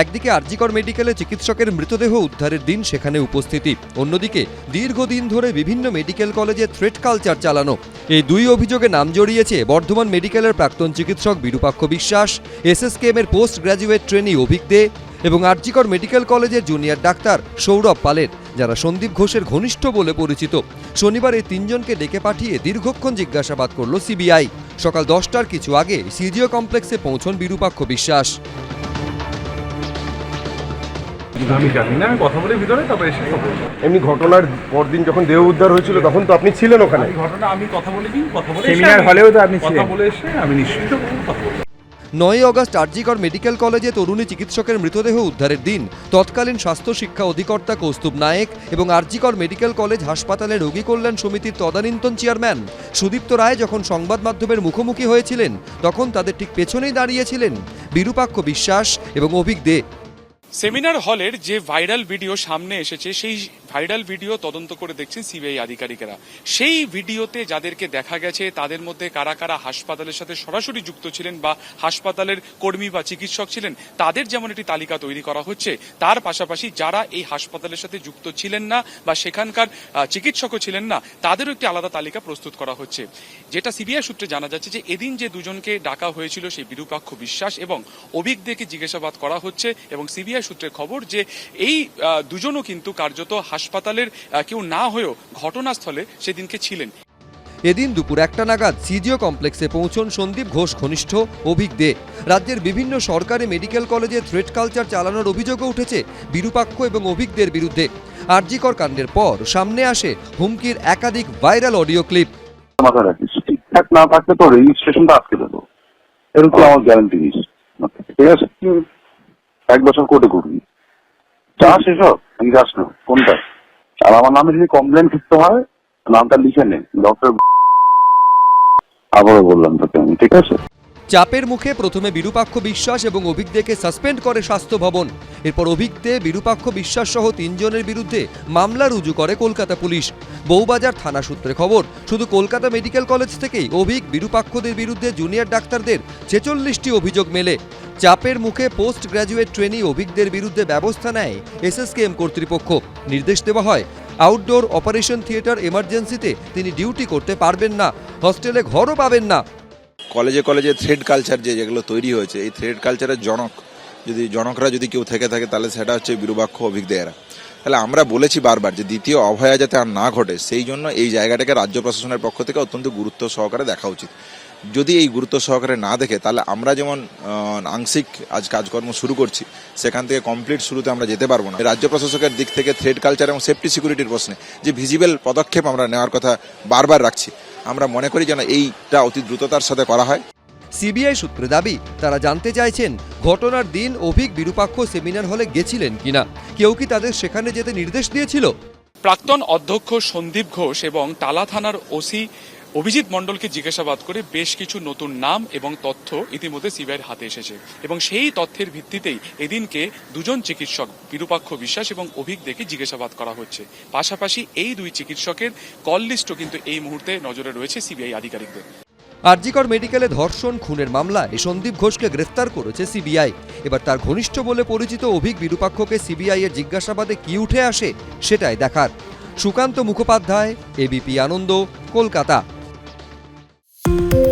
একদিকে আরজিকর মেডিকেলে চিকিৎসকের মৃতদেহ উদ্ধারের দিন সেখানে উপস্থিতি, অন্যদিকে দীর্ঘদিন ধরে বিভিন্ন মেডিকেল কলেজে থ্রেট কালচার চালানো। এই দুই অভিযোগে নাম জড়িয়েছে বর্ধমান মেডিকেলের প্রাক্তন চিকিৎসক বিরূপাক্ষ বিশ্বাস, এসএসকেএম এর post graduate trainee Abhik De এবং আরজিকর মেডিকেল কলেজের জুনিয়র ডাক্তার সৌরভ পালের, যারা সন্দীপ ঘোষের ঘনিষ্ঠ বলে পরিচিত। শনিবার এই তিনজনকে ডেকে পাঠিয়ে দীর্ঘক্ষণ জিজ্ঞাসাবাদ করল সিবিআই। সকাল দশটার কিছু আগে সিজিও কমপ্লেক্সে পৌঁছন বিরূপাক্ষ বিশ্বাস। আমি জানি না কথা বলে ভিতরে তারপরে এসে এমনি ঘটনার পরদিন যখন দেহ উদ্ধার হয়েছিল তখন তো আপনি ছিলেন ওখানে। ঘটনা আমি কথা বলে কথা বলে সেমিনার হলেও তো আপনি কথা বলে এসে আমি নিশ্চিত কথা নয় অগস্ট আরজিকর মেডিকেল কলেজে তরুণী চিকিৎসকের মৃতদেহ উদ্ধারের দিন। তৎকালীন স্বাস্থ্য শিক্ষা অধিকর্তা কৌস্তুভ নায়েক এবং আরজিকর মেডিকেল কলেজ হাসপাতালে রোগী কল্যাণ সমিতির তদানীন্তন চেয়ারম্যান সুদীপ্ত রায় যখন সংবাদ মাধ্যমের মুখোমুখি হয়েছিলেন তখন তাদের ঠিক পেছনেই দাঁড়িয়েছিলেন বিরূপাক্ষ বিশ্বাস এবং অভিক দে সেমিনার হলের যে ভাইরাল ভিডিও সামনে এসেছে সেই ভাইরাল ভিডিও তদন্ত করে দেখছেন সিবিআই আধিকারিকেরা। সেই ভিডিওতে যাদেরকে দেখা গেছে, তাদের মধ্যে কারা কারা হাসপাতালের সাথে সরাসরি যুক্ত ছিলেন বা হাসপাতালের কর্মী বা চিকিৎসক ছিলেন, তাদের যেমন একটি তালিকা তৈরি করা হচ্ছে, তার পাশাপাশি যারা এই হাসপাতালের সাথে যুক্ত ছিলেন না বা সেখানকার চিকিৎসকও ছিলেন না, তাদেরও একটি আলাদা তালিকা প্রস্তুত করা হচ্ছে। যেটা সিবিআই সূত্রে জানা যাচ্ছে যে, এদিন যে দুজনকে ডাকা হয়েছিল সেই বিরূপাক্ষ বিশ্বাস এবং অভিজ্ঞদেরকে জিজ্ঞাসাবাদ করা হচ্ছে এবং সিবিআই সূত্রে খবর যে, এই দুজনও কিন্তু কার্যত হাসপাতালের কেউ না হয়েও ঘটনাস্থলে সেদিনকে ছিলেন। এদিন দুপুর একটা নাগাদ সিজিও কমপ্লেক্সে পৌঁছন সন্দীপ ঘোষ ঘনিষ্ঠ অভিক দে। রাজ্যের বিভিন্ন সরকারি মেডিকেল কলেজে থ্রেট কালচার চালানোর অভিযোগও উঠেছে বিরূপাক্ষ এবং অভিকদের বিরুদ্ধে। আরজিকর কাণ্ডের পর সামনে আসে হুমকির একাধিক ভাইরাল অডিও ক্লিপ। ঠিকঠাক না থাকলে তো রেজিস্ট্রেশনটা আটকে দেবো। এরকম আমার গ্যারান্টি দিস ঠিক আছে? এক বছর কোর্টে করবি চাস এসব আমি যাস না। কোনটা? আর আমার নামে যদি কমপ্লেন করতে হয়, নামটা লিখে নে। ডক্টর আবারও বললাম তোকে আমি, ঠিক আছে? চাপের মুখে প্রথমে বিরূপাক্ষ বিশ্বাস এবং অভিজ্ঞকে সাসপেন্ড করে স্বাস্থ্য ভবন। এরপর অভিজ্ঞে বিরূপাক্ষ বিশ্বাস সহ তিনজনের বিরুদ্ধে মামলা রুজু করে কলকাতা পুলিশ। বউবাজার থানা সূত্রে খবর, শুধু কলকাতা মেডিকেল কলেজ থেকেই অভিক বিরূপাক্ষদের বিরুদ্ধে জুনিয়র ডাক্তারদের ছেচল্লিশটি অভিযোগ মেলে। চাপের মুখে পোস্ট গ্র্যাজুয়েট ট্রেনি অভিজ্ঞদের বিরুদ্ধে ব্যবস্থা নেয় এসএসকেএম কর্তৃপক্ষ। নির্দেশ দেওয়া হয়, আউটডোর অপারেশন থিয়েটার এমার্জেন্সিতে তিনি ডিউটি করতে পারবেন না, হস্টেলে ঘরও পাবেন না। কলেজে কলেজে থ্রেড কালচার যে যেগুলো তৈরি হয়েছে, এই থ্রেড কালচারের জনক, যদি জনকরা যদি কেউ থেকে থাকে, তাহলে সেটা হচ্ছে বিরূপাক্ষ অভিজ্ঞেরা তাহলে আমরা বলেছি বারবার যে দ্বিতীয় অভয়া যাতে আর না ঘটে, সেই জন্য এই জায়গাটাকে রাজ্য প্রশাসনের পক্ষ থেকে অত্যন্ত গুরুত্ব সহকারে দেখা উচিত। যদি এই গুরুত্ব সহকারে না দেখে, তাহলে আমরা যেমন আংশিক আজ কাজকর্ম শুরু করছি, সেখান থেকে কমপ্লিট শুরুতে আমরা যেতে পারব না। রাজ্য প্রশাসকের দিক থেকে থ্রেড কালচার এবং সেফটি সিকিউরিটির প্রশ্নে যে ভিজিবল পদক্ষেপ আমরা নেওয়ার কথা বারবার রাখছি আমরা মনে করি যেন এইটা অতি দ্রুততার সাথে করা হয়। সিবিআই সূত্রে দাবি তারা জানতে চাইছেন ঘটনার দিন অভিক বিরূপাক্ষ সেমিনার হলে গেছিলেন কিনা। কেউ কি তাদের সেখানে যেতে নির্দেশ দিয়েছিল? প্রাক্তন অধ্যক্ষ সন্দীপ ঘোষ এবং টালা থানার ওসি অভিজিৎ মণ্ডলকে জিজ্ঞাসাবাদ করে বেশ কিছু নতুন নাম এবং তথ্য ইতিমধ্যে সিবিআইয়ের হাতে এসেছে। এবং সেই তথ্যের ভিত্তিতেই এদিনকে দুজন চিকিৎসক, বিরূপাক্ষ বিশ্বাস এবং অভিক দেখে জিজ্ঞাসাবাদ করা হচ্ছে। পাশাপাশি এই দুই চিকিৎসকের কল লিস্টও কিন্তু এই মুহূর্তে নজরে রয়েছে সিবিআই আধিকারিকদের। আরজিকর মেডিকেলে ধর্ষণ, খুনের মামলায় সন্দীপ ঘোষকে গ্রেফতার করেছে সিবিআই। এবার তার ঘনিষ্ঠ বলে পরিচিত অভিক বিরূপাক্ষকে সিবিআই এর জিজ্ঞাসাবাদে কি উঠে আসে সেটাই দেখার। Sukanta Mukhopadhyay, ABP Ananda, Kolkata. Thank you